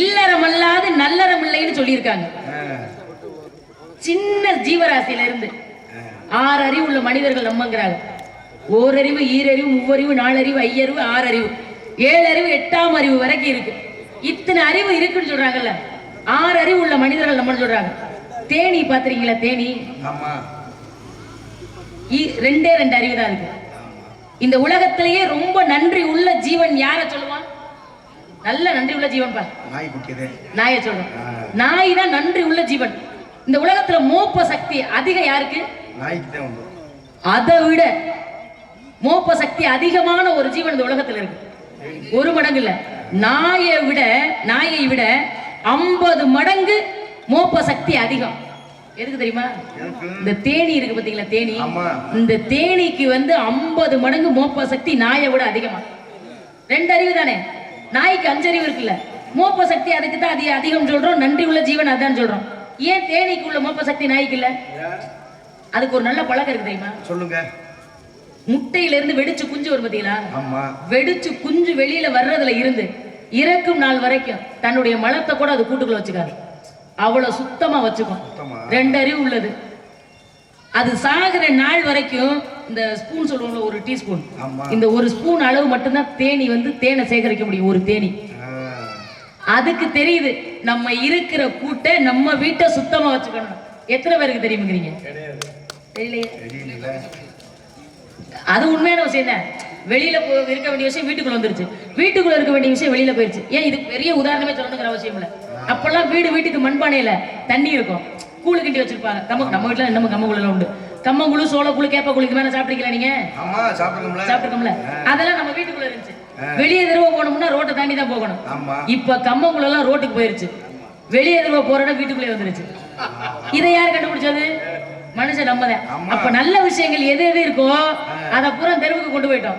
இல்லறம் அல்லாது நல்லறம் இல்லைன்னு சொல்லியிருக்காங்க சின்ன ஜீவராசியில இருந்து ஆறு அறிவு உள்ள மனிதர்கள் நம்மங்கிறாங்க. ஓரறிவு ஈரறிவு மூவறிவு நாலறிவு ஐயறிவு ஆறறிவு ஏழறிவு எட்டாம் அறிவு வரைக்கும் இருக்கு. இத்தனை அறிவு இருக்குன்னு சொல்றாங்கல்ல. ஆறு அறிவு உள்ள மனிதர்கள் நம்ம சொல்றாங்க. தேனி பாத்துறீங்களா தேனி? ரெண்டே ரெண்டு அறிவு தான் இருக்கு. இந்த உலகத்திலேயே ரொம்ப நன்றி உள்ள ஜீவன் யார சொல்லுவான்? நல்ல நன்றி உள்ள ஜீவன் பா நாய் குட்டியதே. நாயை சொல்றோம். நாய் தான் நன்றி உள்ள ஜீவன். இந்த உலகத்துல மோப்ப சக்தி அதிகம் யாருக்கு? நாய்க்கு தான் உண்டு. அதை விட மோப்ப சக்தி அதிகமான ஒரு ஜீவன் இந்த உலகத்துல இருக்கு. ஒரு மடங்கு இல்ல. நாயை விட நாயை விட ஐம்பது மடங்கு மோப்ப சக்தி அதிகம். எதுக்கு தெரியுமா? இந்த தேனி இருக்கு பாத்தீங்களா தேனி. இந்த தேனீக்கு வந்து ஐம்பது மடங்கு மோப்ப சக்தி நாயை விட அதிகமா. ரெண்டு அறிவு தானே? நாய்க்கு அஞ்சு அறிவு இருக்குல்ல. மோப்ப சக்தி அதுக்கு தான் அதிக அதிகம் சொல்றோம். நன்றி உள்ள ஜீவன் அதான் சொல்றோம். ஏன் தேனீக்கு உள்ள மோப்ப சக்தி நாய்க்கு இல்ல? அதுக்கு ஒரு நல்ல பழக்கம் இருக்கு தெரியுமா? சொல்லுங்க. முட்டையில இருந்து வெடிச்சு குஞ்சு வரும் பாத்தீங்களா? வெடிச்சு குஞ்சு வெளியில வர்றதுல இருந்து இறக்கும் நாள் வரைக்கும் தன்னுடைய மலத்தை கூட அது கூட்டுக்குள்ள வச்சுக்காது. அவ்வளவு சுத்தமா வச்சுக்கும்? ரெண்டு அறிவு உள்ளது. அது சாகுற நாள் வரைக்கும் இந்த ஸ்பூன் சொல்லுவோம்ல ஒரு டீஸ்பூன் இந்த ஒரு ஸ்பூன் அளவு மட்டும்தான் தேனி வந்து தேனை சேகரிக்க முடியும் ஒரு தேனி. அதுக்கு தெரியுது நம்ம இருக்கிற கூட்டை நம்ம வீட்டை சுத்தமா வச்சுக்கணும். எத்தனை பேருக்கு தெரியுமுங்கிறீங்க? தெரியலையே. அது உண்மையான விஷயம் தான் வெளியில இருக்க வேண்டிய விஷயம் வீட்டுக்குள்ள வந்துருச்சு. வீட்டுக்குள்ள இருக்க வேண்டிய விஷயம் வெளியில போயிருச்சு. ஏன் இது பெரிய உதாரணமே சொல்லணுங்கிற அவசியம் இல்ல. அப்பெல்லாம் வீடு வீட்டுக்கு மண்பானையில தண்ணி இருக்கும். கூழு கிண்டி வச்சிருப்பாங்க. கம்ம நம்ம வீட்டுல நம்ம கம்மங்குள்ள உண்டு. கம்மங்குழு சோளக்குழு கேப்பக்குழு இது மேல சாப்பிட்டீங்களா நீங்க? ஆமா சாப்பிடுங்களா சாப்பிட்டுருக்கோம்ல. அதெல்லாம் நம்ம வீட்டுக்குள்ள இருந்துச்சு. வெளியே தெருவ போகணும்னா ரோட்டை தாண்டி தான் போகணும். ஆமா. இப்ப கம்மங்குள்ள எல்லாம் ரோட்டுக்கு போயிருச்சு. வெளியே தெருவ போற இடம் வீட்டுக்குள்ளே வந்துருச்சு. இதை யார் கண்டுபிடிச்சது? மனுஷன் நம்மதான். அப்ப நல்ல விஷயங்கள் எது எது இருக்கோ அதை பூரா தெருவுக்கு கொண்டு போயிட்டோம்.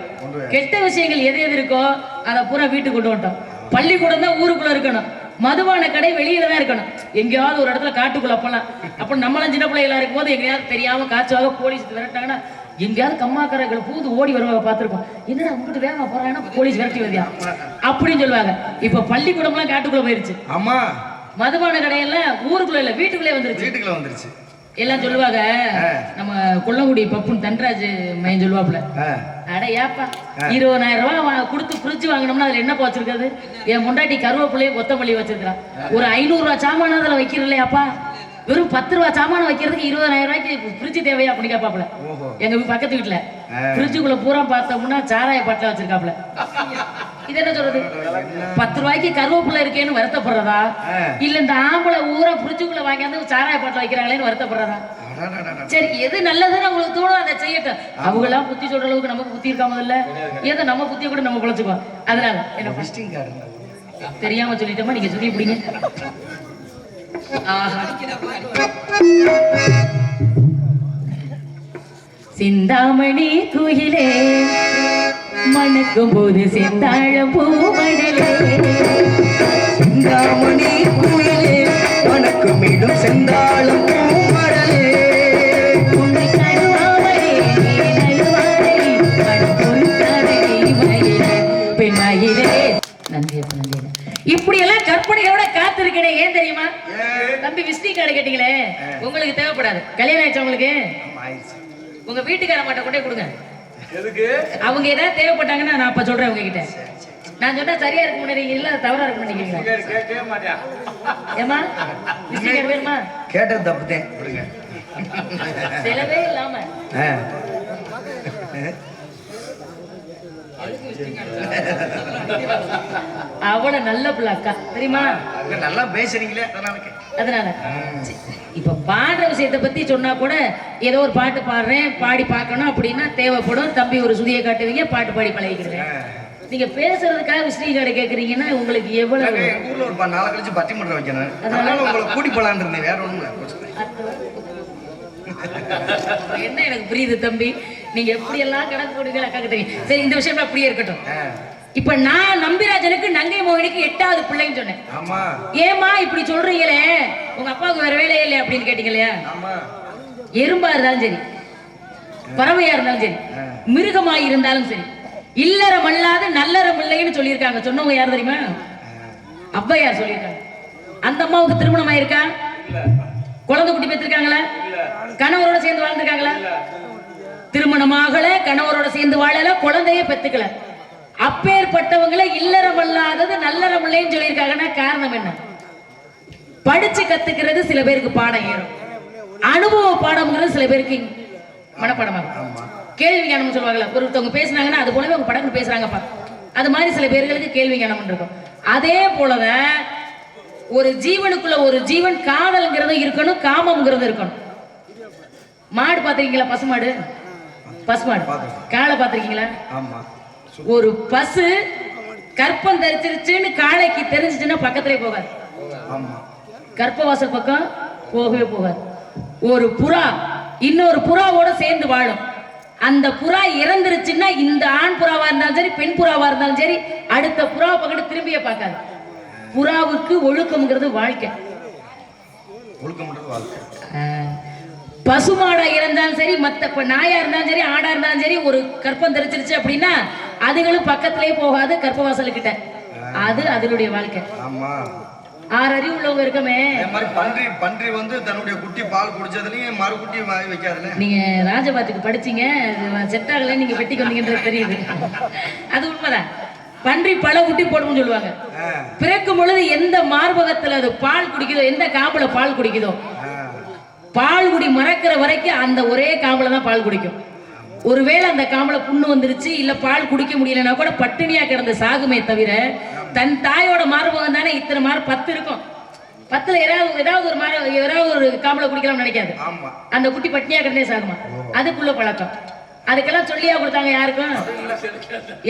கெட்ட விஷயங்கள் எது எது இருக்கோ அதை பூரா வீட்டுக்கு கொண்டு வந்துட்டோம். பள்ளிக்கூடம் தான் ஊருக்குள்ள இருக்கணும். மதுபான கடை வெளியில தான் இருக்கணும். எங்கேயாவது ஒரு இடத்துல காட்டுக்குள்ள அப்பெல்லாம் அப்ப நம்மளாம் சின்ன பிள்ளைகளா இருக்கும் போது எங்கேயாவது தெரியாம காய்ச்சுவாக போலீஸ் விரட்டாங்கன்னா எங்கேயாவது கம்மாக்கரைகளை பூந்து ஓடி வருவாங்க பார்த்திருப்போம். என்னடா உங்ககிட்ட வேகமா போறாங்கன்னா போலீஸ் விரட்டி வருதியா அப்படின்னு சொல்லுவாங்க. இப்ப பள்ளிக்கூடம்லாம் காட்டுக்குள்ள போயிருச்சு. ஆமா. மதுபான கடையெல்லாம் ஊருக்குள்ள இல்ல வீட்டுக்குள்ளே வந்துருச்சு. வீட்டுக்குள்ள வந்துருச்சு. எல்லாம் சொல்லுவாங்க. நம்ம கொல்லங்குடி பப்புன் தன்ராஜ் மையன் சொல்லுவாப்புல. ஆ, அட ஏப்பா இருபதாயிரம் ரூபாய் கொடுத்து ஃப்ரிட்ஜ் வாங்கினோம்னா அதுல என்ன வச்சிருக்காது என் முண்டாட்டி கருவேப்பிலையும் கொத்தமல்லி வச்சிருக்கான் ஒரு ஐநூறு ரூபா சாமான அதுல வைக்கிறல்லையாப்பா வெறும் பத்து ரூபா சாமான வைக்கிறதுக்கு இருபதாயிரம் ரூபாய்க்கு ஃப்ரிட்ஜ் தேவையா அப்படின்னு கேட்பாப்புல. ஓஹோ. எங்க பக்கத்து வீட்டுல. ஃப்ரிட்ஜுக்குள்ள பூரா பார்த்தோம்னா சாராய பாட்டில வச்சிருக்காப்புல. இது என்ன சொல்றது? பத்து ரூபாய்க்கு கருவேப்பிலை இருக்கேன்னு வருத்தப்படுறதா. இல்ல இந்த ஆம்பளை ஊரா ஃப்ரிட்ஜுக்குள்ள வாங்கியாந்து சாராய பாட்டில் வைக்கிறாங்களேன்னு வருத்தப்படுறதா. சரி எது நல்லதுன்னு அவங்களுக்கு தோணும் அதை செய்யட்டும். அவங்க எல்லாம் புத்தி சொல்ற அளவுக்கு நமக்கு புத்தி இருக்கா முதல்ல? ஏதோ நம்ம புத்திய கூட நம்ம குழச்சுக்குவோம் அதனால என்ன. தெரியாம சொல்லிட்டோமா நீங்க சொல்லி பிடிங்க சிந்தாமணி குயிலே மணக்கும் போது செந்தாழம் பூமணலே. சிந்தாமணி குயிலே வணக்கமிடும் செந்தாளம் பூமடலே உன்னை கருவாமலே நீ நழுவாதே மனம் பொறுக்காதே மயிலே. பெண் மயிலே நன்றி அப்பா, நன்றி இப்படி எல்லாம் கற்பனையோட காத்திருக்கனே ஏன் தெரியுமா? தம்பி விசிட்டிங் கார்டு கேட்டீங்களே உங்களுக்கு தேவைப்படாது. கல்யாணம் ஆயிடுச்சு உங்களுக்கு. உங்க வீட்டுக்கார மாட்ட கொண்டே கொடுங்க. அவங்க ஏதாவது தேவைப்பட்டாங்கன்னா நான் அப்ப சொல்றேன் உங்ககிட்ட. நான் சொன்னா சரியா இருக்க மாட்டேங்கிறீங்க இல்ல தவறா இருக்க மாட்டேங்கிறீங்களா ஏமா வேணுமா? கேட்டது தப்புதேன் விடுங்க. செலவே இல்லாம. ஆ. அவ்வளவு நல்ல பிள்ளை அக்கா. தெரியுமா? நல்லா பேசுறீங்களே அதனால. இப்ப பாடுற விஷயத்தை பத்தி சொன்னா கூட ஏதோ ஒரு பாட்டு பாடுறேன் பாடி பார்க்கணும் அப்படின்னா தேவைப்படும். தம்பி ஒரு சுதியை காட்டுவீங்க பாட்டு பாடி பழகிக்கிறேன். நீங்க பேசுறதுக்காக ஸ்ரீகாடு கேக்குறீங்கன்னா உங்களுக்கு எவ்வளவு ஊர்ல ஒரு நாளை கழிச்சு பட்டிமன்றம் வைக்கணும். அதனால உங்களை கூட்டி போலான்னு இருந்தேன் வேற ஒண்ணும் என்ன எனக்கு புரியுது தம்பி? நீங்க எப்படி எல்லாம் கணக்கு போடுவீங்க அக்கா சரி இந்த விஷயம் அப்படியே இருக்கட்டும். இப்ப நான் நம்பிராஜனுக்கு நங்கை மோகினிக்கு எட்டாவது பிள்ளைன்னு சொன்னேன். ஏமா இப்படி சொல்றீங்களே? உங்க அப்பாவுக்கு வேற அப்படின்னு கேட்டீங்க இல்லையா எறும்பா இருந்தாலும் சரி பறவையா இருந்தாலும் சரி மிருகமா இருந்தாலும் சரி இல்லறம் அல்லாத நல்லறம் இல்லைன்னு சொல்லியிருக்காங்க. சொன்னவங்க யார் தெரியுமா? ஔவையார் சொல்லியிருக்காங்க. அந்த அம்மாவுக்கு திருமணம் ஆயிருக்கா? குழந்தை குட்டி பெற்றிருக்காங்களா? கணவரோட சேர்ந்து வாழ்ந்திருக்காங்களா? திருமணமாகல கணவரோட சேர்ந்து வாழல குழந்தைய பெத்துக்கல. அப்பேற்பட்டவங்களை இல்லறம் அல்லாதது நல்லறம் இல்லைன்னு சொல்லியிருக்காங்கன்னா காரணம் என்ன? படிச்சு கத்துக்கிறது சில பேருக்கு பாடம் ஏறும். அனுபவ பாடம்ங்கிறது சில பேருக்கு மனப்பாடமாகும் ஆமா. கேள்வி ஞானம் சொல்லுவாங்கல்ல ஒருத்தவங்க பேசுனாங்கன்னா அது போலவே அவங்க படங்கள் பேசுறாங்கப்பா. அது மாதிரி சில பேர்களுக்கு கேள்வி ஞானம் இருக்கும். அதே போலதான் ஒரு ஜீவனுக்குள்ள ஒரு ஜீவன் காதல்ங்கிறது இருக்கணும் காமம்ங்கிறது இருக்கணும். மாடு பாத்திருக்கீங்களா பசுமாடு பசுமாடு. காளை பாத்திருக்கீங்களா ஒரு பசு கற்பம் தரிச்சிருச்சுன்னு காளைக்கு தெரிஞ்சிச்சுன்னா பக்கத்திலே போகாது. கர்ப்பவாசல் பக்கம் போகவே போகாது. ஒரு புறா இன்னொரு புறாவோட சேர்ந்து வாழும். அந்த புறா இறந்துருச்சுன்னா இந்த ஆண் புறாவா இருந்தாலும் சரி பெண் புறாவா இருந்தாலும் சரி அடுத்த புறாவை பக்கத்து திரும்பியே பார்க்காது. புறாவுக்கு ஒழுக்கம்ங்கிறது வாழ்க்கை. பசுமாடா இருந்தாலும் சரி மத்த இப்ப நாயா இருந்தாலும் சரி ஆடா இருந்தாலும் சரி ஒரு கற்பம் தெரிச்சிருச்சு அப்படின்னா அதுகளும் பக்கத்திலே போகாது கர்ப்பவாசலுக்கிட்ட அது அதனுடைய வாழ்க்கை. ஆறு அறிவு உள்ளவங்க இருக்கமே. அதே மாதிரி பன்றி பன்றி வந்து தன்னுடைய குட்டி பால் குடிச்சதுலயும் மறு குட்டி வாங்கி வைக்காதுல்ல? நீங்க ராஜபாத்துக்கு படிச்சீங்க செட் ஆகல நீங்க வெட்டிக்கு வந்தீங்கன்றது தெரியுது. அது உண்மைதான். பன்றி பல குட்டி போடும்னு சொல்லுவாங்க. பிறக்கும் பொழுது எந்த மார்பகத்துல அது பால் குடிக்குதோ எந்த காம்புல பால் குடிக்குதோ. பால் குடி மறக்கிற வரைக்கும் அந்த ஒரே காம்புல தான் பால் குடிக்கும். ஒருவேளை அந்த காம்புல புண்ணு வந்துருச்சு இல்ல பால் குடிக்க முடியலன்னா கூட பட்டினியா கிடந்த சாகுமே தவிர தன் தாயோட மார்பகம் தானே இத்தனை மார் பத்து இருக்கும். பத்துல ஏதாவது ஏதாவது ஒரு மார ஏதாவது ஒரு காம்புல குடிக்கலாம்னு நினைக்காது. அந்த குட்டி பட்னியா கிடந்தே சாகுமா? அதுக்குள்ள பழக்கம். அதுக்கெல்லாம் சொல்லியா கொடுத்தாங்க யாருக்கும்?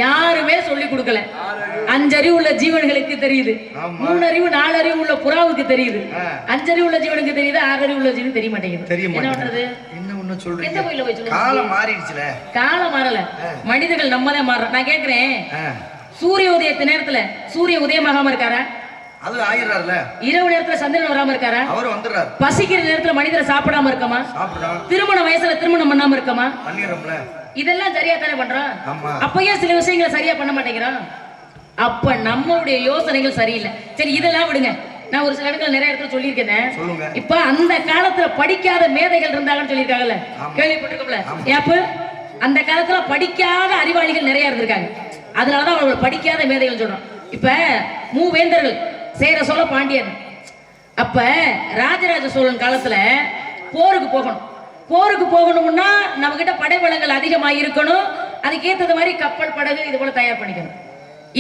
யாருமே சொல்லி கொடுக்கல. அஞ்சறிவு உள்ள ஜீவன்களுக்கு தெரியுது. மூணு அறிவு நாலு அறிவு உள்ள புறாவுக்கு தெரியுது. அஞ்சறிவு உள்ள ஜீவனுக்கு தெரியுது ஆறு அறிவு உள்ள ஜீவனுக்கு தெரிய மாட்டேங்குது. என்ன பண்றது காலம் மாறிடுச்சுல. காலம் மாறல. மனிதர்கள் நம்ம தான் மாறுறோம். நான் கேக்குறேன். சூரிய உதயத்து நேரத்துல? சூரிய உதயமாகாம இருக்காரா? அது ஆயிடுறாருல இரவு நேரத்துல சந்திரன் வராம இருக்காரா? அவர் வந்துடுறாரு. பசிக்கிற நேரத்துல மனிதரை சாப்பிடாம இருக்கமா? திருமண வயசுல திருமணம் பண்ணாம இருக்கமா? பண்ணிடுறோம்ல. இதெல்லாம் சரியா தானே பண்றோம்? ஆமா. அப்ப ஏன் சில விஷயங்களை சரியா பண்ண மாட்டேங்கிறோம் அப்ப நம்மளுடைய யோசனைகள் சரியில்லை. சரி இதெல்லாம் விடுங்க. நான் ஒரு சில இடத்துல நிறைய இடத்துல சொல்லியிருக்கேன். இப்ப அந்த காலத்துல படிக்காத மேதைகள் இருந்தாங்கன்னு சொல்லியிருக்காங்கல்ல. கேள்விப்பட்டிருக்கோம்ல. ஏப்ப அந்த காலத்துல படிக்காத அறிவாளிகள் நிறைய இருந்திருக்காங்க. அதனாலதான் அவர்கள் படிக்காத மேதைகள் சொல்றோம் இப்ப மூவேந்தர்கள் சேர சோழ பாண்டியன். அப்ப ராஜராஜ சோழன் காலத்துல போருக்கு போகணும். போருக்கு போகணும்னா நம்ம கிட்ட படைபலங்கள் அதிகமாக இருக்கணும். அதுக்கேத்தது மாதிரி கப்பல் படகு இது போல தயார் பண்ணிக்கணும்.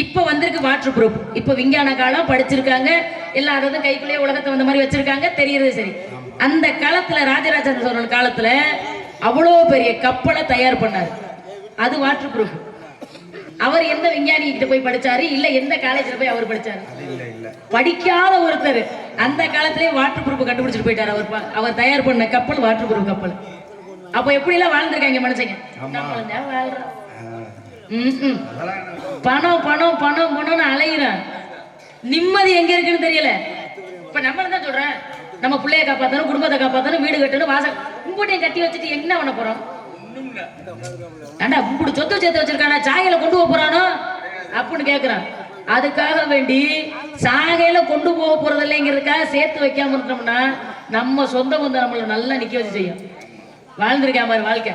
இப்ப வந்திருக்கு வாட்டர் ப்ரூஃப் இப்ப விஞ்ஞான காலம் படிச்சிருக்காங்க. எல்லா அதாவது கைக்குள்ளேயே உலகத்தை வந்த மாதிரி வச்சிருக்காங்க. தெரியறது சரி. அந்த காலத்துல ராஜராஜ சோழன் காலத்துல அவ்வளோ பெரிய கப்பலை தயார் பண்ணார். அது வாட்டர் ப்ரூஃப் அவர் எந்த விஞ்ஞானி கிட்ட போய் படிச்சாரு? இல்ல எந்த காலேஜ்ல போய் அவர் படிச்சாரு? படிக்காத ஒருத்தர். அந்த காலத்திலேயே வாட்டர் ப்ரூஃப் கண்டுபிடிச்சிட்டு போயிட்டாரு அவர் அவர் தயார் பண்ண கப்பல் வாட்டர் ப்ரூஃப் கப்பல். அப்ப எப்படி எல்லாம் வாழ்ந்திருக்காங்க மனுஷங்க? பணம் பணம் பணம் பணம்னு அலையிறேன். நிம்மதி எங்க இருக்குன்னு தெரியல. இப்ப நம்மள தான் சொல்றேன். நம்ம பிள்ளைய காப்பாத்தணும் குடும்பத்தை காப்பாத்தணும் வீடு கட்டணும் வாசல் உங்கூட்டையும் கட்டி வச்சுட்டு என்ன பண்ண போறோம்? ஏண்டா இப்படி சொத்து சேர்த்து வச்சிருக்கானா? சாகையில கொண்டு போக போறானோ? அப்படின்னு கேக்குறான். அதுக்காக வேண்டி சாகையில கொண்டு போக போறது இல்லைங்கிறதுக்காக சேர்த்து வைக்காம இருந்தோம்னா நம்ம சொந்த வந்து நம்மள நல்லா நிக்க வச்சு செய்யும். வாழ்ந்திருக்கா மாதிரி வாழ்க்கை.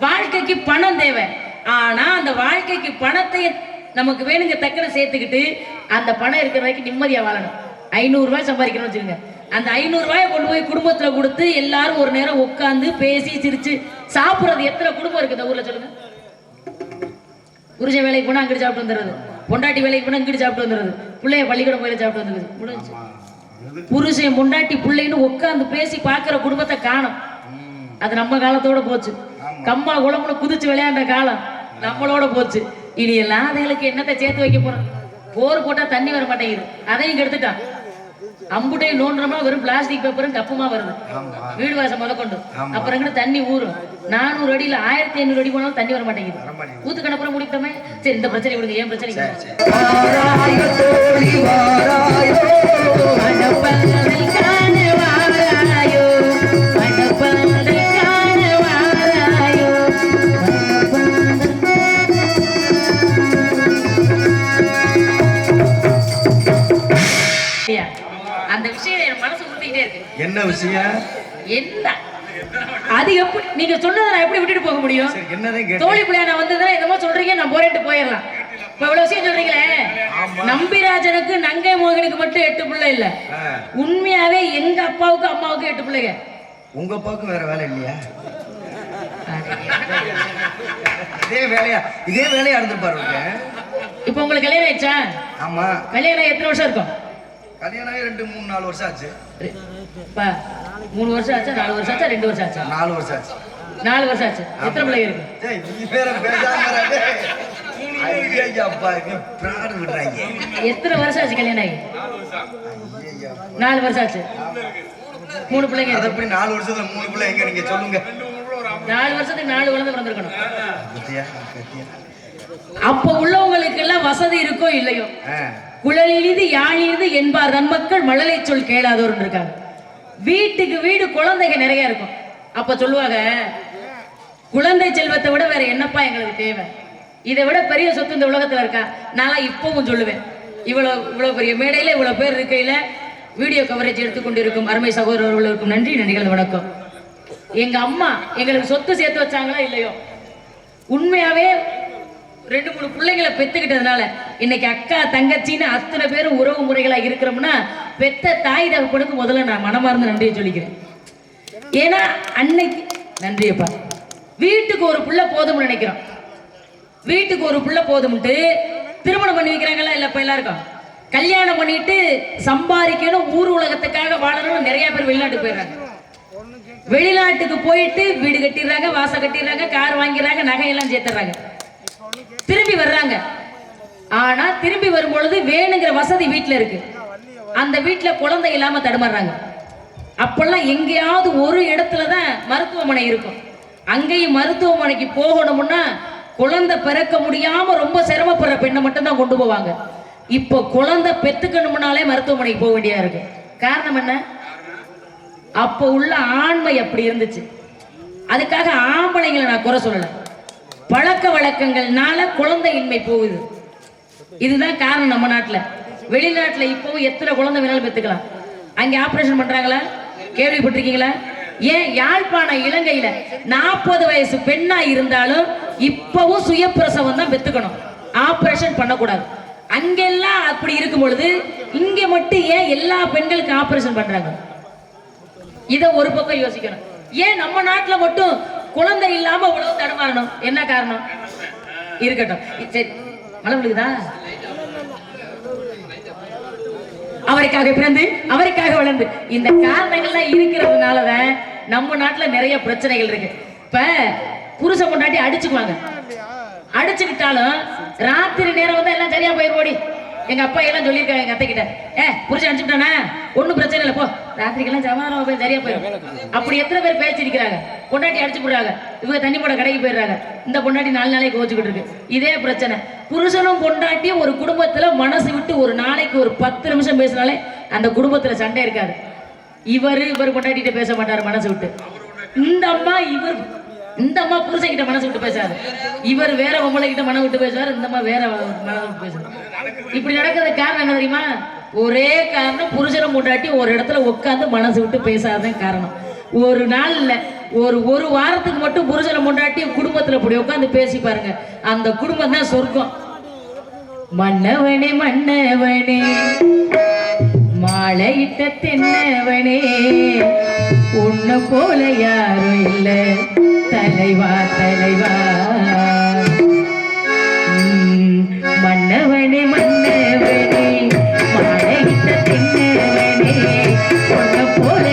வாழ்க்கைக்கு பணம் தேவை. ஆனா அந்த வாழ்க்கைக்கு பணத்தை நமக்கு வேணுங்க தக்கன சேர்த்துக்கிட்டு அந்த பணம் இருக்கிற வரைக்கும் நிம்மதியா வாழணும். ஐநூறு ரூபாய் சம்பாதிக்கணும்னு வச்சுக்கோங்க. அந்த ஐநூறு ரூபாயை கொண்டு போய் குடும்பத்துல கொடுத்து எல்லாரும் ஒரு நேரம் உட்காந்து பேசி சிரிச்சு சாப்பிடுறது எத்தனை குடும்பம் இருக்கு இந்த ஊர்ல சொல்லுங்க? புருஷன் வேலைக்கு போனா அங்கிட்டு சாப்பிட்டு வந்துடுறது. பொண்டாட்டி வேலைக்கு போனா இங்கிட்டு சாப்பிட்டு வந்துடுறது. பிள்ளைய பள்ளிக்கூடம் போய் சாப்பிட்டு வந்துடுது முடிஞ்சு புருஷன் பொண்டாட்டி பிள்ளைன்னு உட்காந்து பேசி பார்க்கிற குடும்பத்தை காணும். அது நம்ம காலத்தோட போச்சு. கம்மா குளம்னு குதிச்சு விளையாண்ட காலம் நம்மளோட போச்சு. இனி எல்லாம் அதுகளுக்கு என்னத்தை சேர்த்து வைக்க போறோம்? போர் போட்டா தண்ணி வர மாட்டேங்குது. அதையும் கெடுத்துட்டான். அம்புட்டையும் நோண்டுறோமா வெறும் பிளாஸ்டிக் பேப்பரும் கப்புமா வருது. வீடு வாசம் முதற்கொண்டு ஆமா. அப்புறம் எங்கிட்ட தண்ணி ஊறும். நானூறு அடியில ஆயிரத்தி ஐநூறு அடி போனாலும் தண்ணி வர மாட்டேங்குது வர மாட்டேங்குது. ஊத்து கணப்புறம் முடித்தோமே சரி இந்த பிரச்சனை விடுங்க ஏன் பிரச்சனை என்ன விஷயம்? என்ன? அது எப்படி நீங்க சொன்னதை நான் எப்படி விட்டுட்டு போக முடியும்? என்னதான் தோழி பிள்ளையா நான் வந்ததுன்னா என்னமோ சொல்றீங்க நான் போறேன்ட்டு போயிடலாம். இப்ப இவ்வளவு விஷயம் சொல்றீங்களே. நம்பிராஜனுக்கு நங்கை மோகனுக்கு மட்டும் எட்டு பிள்ளை இல்ல. உண்மையாவே எங்க அப்பாவுக்கு அம்மாவுக்கு எட்டு பிள்ளைங்க. உங்க பக்கம் வேற வேலை இல்லையா? இதே வேலையா? இதே வேலையா இருந்திருப்பாரு இவரு. இப்ப உங்களுக்கு கல்யாணம் ஆயிடுச்சா? ஆமா. கல்யாணம் எத்தனை வருஷம் இருக்கும்? கல்யாணம் ரெண்டு மூணு நாலு வருஷம் ஆச்சு. மூணு வருஷம் ஆச்சா நாலு வருஷம் ஆச்சா ரெண்டு வருஷம் ஆச்சா நாலு வருஷம் ஆச்சு நாலு வருஷம் ஆச்சு எத்தனை பிள்ளைங்க இருக்கு. எத்தனை வருஷம் ஆச்சு கல்யாணம் ஆகி? நாலு வருஷம் ஆச்சு மூணு பிள்ளைங்க அது நாலு வருஷத்துல மூணு பிள்ளை எங்க நீங்க சொல்லுங்க? நாலு வருஷத்துக்கு நாலு குழந்தை பிறந்திருக்கணும். அப்ப உள்ளவங்களுக்கு எல்லாம் வசதி இருக்கோ இல்லையோ? ஆ, குழலிலிது யாழிலிது என்பார் நன்மக்கள் மழலை சொல் கேளாதோர்னு இருக்காங்க. வீட்டுக்கு வீடு குழந்தைங்க நிறைய இருக்கும். அப்ப சொல்லுவாங்க குழந்தை செல்வத்தை விட வேற என்னப்பா எங்களுக்கு தேவை? இதை விட பெரிய சொத்து இந்த உலகத்துல இருக்கா? நான் இப்பவும் சொல்லுவேன். இவ்வளவு இவ்வளவு பெரிய மேடையில இவ்வளவு பேர் இருக்கையில வீடியோ கவரேஜ் எடுத்துக்கொண்டிருக்கும் அருமை சகோதரர்களுக்கும் நன்றி. நன்றிகள் வணக்கம். எங்க அம்மா எங்களுக்கு சொத்து சேர்த்து வச்சாங்களா இல்லையோ? உண்மையாவே ரெண்டு மூணு பிள்ளைங்களை பெத்துக்கிட்டதுனால இன்னைக்கு அக்கா தங்கச்சின்னு அத்தனை பேரும் உறவு முறைகளா இருக்கிறோம்னா பெத்த தாய் தகப்பனுக்கு முதல்ல நான் மனமார்ந்த நன்றியை சொல்லிக்கிறேன். ஏன்னா அன்னைக்கு நன்றியப்பா வீட்டுக்கு ஒரு புள்ள போதும்னு நினைக்கிறோம். வீட்டுக்கு ஒரு புள்ள போதும்ட்டு திருமணம் பண்ணி வைக்கிறாங்களா இல்லப்ப எல்லாருக்கும்? கல்யாணம் பண்ணிட்டு சம்பாதிக்கணும் ஊர் உலகத்துக்காக வாழணும்னு நிறைய பேர் வெளிநாட்டுக்கு போயிடுறாங்க. வெளிநாட்டுக்கு போயிட்டு வீடு கட்டிடுறாங்க வாசல் கட்டிடுறாங்க கார் வாங்கிடுறாங்க நகையெல்லாம் சேர்த்துறாங்க திரும்பி வர்றாங்க. ஆனா திரும்பி வரும் பொழுது வேணுங்கிற வசதி வீட்டுல இருக்கு. அந்த வீட்டுல குழந்தை இல்லாம தடுமாறுறாங்க. அப்பெல்லாம் எங்கேயாவது ஒரு இடத்துல தான் மருத்துவமனை இருக்கும். அங்கேயும் மருத்துவமனைக்கு போகணும்னா குழந்தை பிறக்க முடியாம ரொம்ப சிரமப்படுற பெண்ணை மட்டும்தான் கொண்டு போவாங்க. இப்போ குழந்தை பெத்துக்கணும்னாலே மருத்துவமனைக்கு போக வேண்டியதா இருக்கு. காரணம் என்ன? அப்போ உள்ள ஆண்மை அப்படி இருந்துச்சு. அதுக்காக ஆம்பளைங்களை நான் குறை சொல்லலை. பழக்க வழக்கங்கள்னால குழந்தையின்மை போகுது. இதுதான் காரணம் நம்ம நாட்டில். வெளிநாட்டில் இப்போ எத்தனை குழந்தை வேணாலும் பெற்றுக்கலாம். அங்கே ஆப்ரேஷன் பண்ணுறாங்களா கேள்விப்பட்டிருக்கீங்களா? ஏன் யாழ்ப்பாண இலங்கையில நாற்பது வயசு பெண்ணா இருந்தாலும் இப்பவும் சுயப்பிரசவம் தான் பெத்துக்கணும் ஆபரேஷன் பண்ணக்கூடாது. அங்கெல்லாம் அப்படி இருக்கும் பொழுது இங்க மட்டும் ஏன் எல்லா பெண்களுக்கும் ஆபரேஷன் பண்றாங்க? இத ஒரு பக்கம் யோசிக்கணும். ஏன் நம்ம நாட்டுல மட்டும் குழந்தை இல்லாம உழவு தடுமாறணும். என்ன காரணம்? இருக்கட்டும். சரி. மழை விழுகுதா? அவருக்காக பிறந்து அவருக்காக வளர்ந்து. இந்த காரணங்கள்லாம் இருக்கிறதுனாலதான் நம்ம நாட்டுல நிறைய பிரச்சனைகள் இருக்கு. இப்ப புருஷன் கொண்டாட்டி அடிச்சுக்குவாங்க. அடிச்சுக்கிட்டாலும் ராத்திரி நேரம் வந்து எல்லாம் சரியா போயிரு ஓடி. எங்க அப்பா எல்லாம் சொல்லியிருக்காங்க எங்க அத்தை கிட்ட ஏ புருஷன் அடிச்சுட்டானா ஒன்னும் பிரச்சனை இல்லை போ. ராத்திரிக்கெல்லாம் சமாதானம் போய் சரியா போயிடும் அப்படி எத்தனை பேர் பேச்சிருக்கிறாங்க? பொண்டாட்டி அடிச்சு போடுறாங்க. இவங்க தண்ணி போட கடைக்கு போயிடுறாங்க. இந்த பொண்டாட்டி நாலு நாளைக்கு கோச்சுக்கிட்டு இருக்கு. இதே பிரச்சனை. புருஷனும் பொண்டாட்டியும் ஒரு குடும்பத்துல மனசு விட்டு ஒரு நாளைக்கு ஒரு பத்து நிமிஷம் பேசினாலே அந்த குடும்பத்துல சண்டை இருக்காது. இவரு இவர் பொண்டாட்டிட்ட பேச மாட்டாரு மனசு விட்டு. இந்த அம்மா இவர் இந்த அம்மா புருஷன் கிட்ட மனசு விட்டு பேசாது. இவர் வேற பொம்பளை கிட்ட மனம் விட்டு பேசுவார் இந்த அம்மா வேற மனம் விட்டு பேசுவார். இப்படி நடக்கிறது காரணம் என்ன தெரியுமா? ஒரே காரணம் புருஷனை முண்டாட்டி ஒரு இடத்துல உட்காந்து மனசு விட்டு பேசாததான் காரணம். ஒரு நாள் இல்லை ஒரு ஒரு வாரத்துக்கு மட்டும் புருஷனை முண்டாட்டி குடும்பத்துல இப்படி உட்காந்து பேசி பாருங்க. அந்த குடும்பம் தான் சொர்க்கம். மன்னவனே மன்னவனே மாலையிட்ட தென்னவனே உன்ன போல யாரும் இல்ல தலைவா தலைவா. உம், மன்னவனே மன்னவனே. Hey, hey.